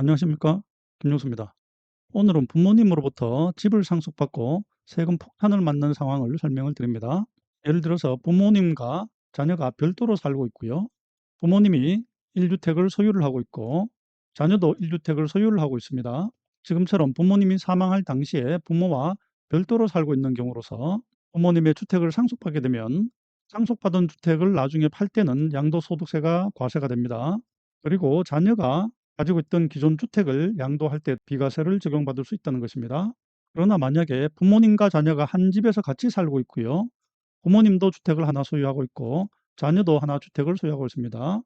안녕하십니까? 김용수입니다. 오늘은 부모님으로부터 집을 상속받고 세금 폭탄을 맞는 상황을 설명을 드립니다. 예를 들어서 부모님과 자녀가 별도로 살고 있고요. 부모님이 1주택을 소유를 하고 있고 자녀도 1주택을 소유를 하고 있습니다. 지금처럼 부모님이 사망할 당시에 부모와 별도로 살고 있는 경우로서 부모님의 주택을 상속받게 되면 상속받은 주택을 나중에 팔 때는 양도소득세가 과세가 됩니다. 그리고 자녀가 가지고 있던 기존 주택을 양도할 때 비과세를 적용받을 수 있다는 것입니다. 그러나 만약에 부모님과 자녀가 한 집에서 같이 살고 있고요. 부모님도 주택을 하나 소유하고 있고 자녀도 하나 주택을 소유하고 있습니다.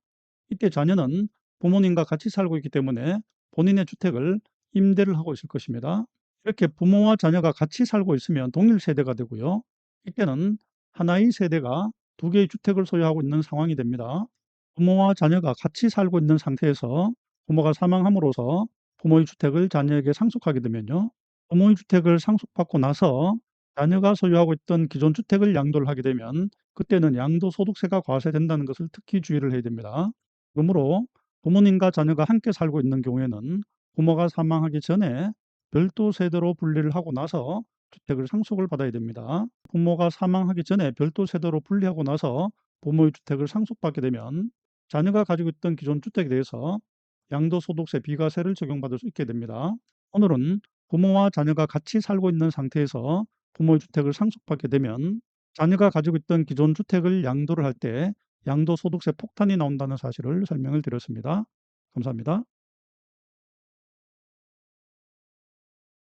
이때 자녀는 부모님과 같이 살고 있기 때문에 본인의 주택을 임대를 하고 있을 것입니다. 이렇게 부모와 자녀가 같이 살고 있으면 동일 세대가 되고요. 이때는 하나의 세대가 두 개의 주택을 소유하고 있는 상황이 됩니다. 부모와 자녀가 같이 살고 있는 상태에서 부모가 사망함으로써 부모의 주택을 자녀에게 상속하게 되면요. 부모의 주택을 상속받고 나서 자녀가 소유하고 있던 기존 주택을 양도를 하게 되면 그때는 양도소득세가 과세된다는 것을 특히 주의를 해야 됩니다. 그러므로 부모님과 자녀가 함께 살고 있는 경우에는 부모가 사망하기 전에 별도 세대로 분리를 하고 나서 주택을 상속을 받아야 됩니다. 부모가 사망하기 전에 별도 세대로 분리하고 나서 부모의 주택을 상속받게 되면 자녀가 가지고 있던 기존 주택에 대해서 양도소득세 비과세를 적용받을 수 있게 됩니다. 오늘은 부모와 자녀가 같이 살고 있는 상태에서 부모의 주택을 상속받게 되면 자녀가 가지고 있던 기존 주택을 양도를 할 때 양도소득세 폭탄이 나온다는 사실을 설명을 드렸습니다. 감사합니다.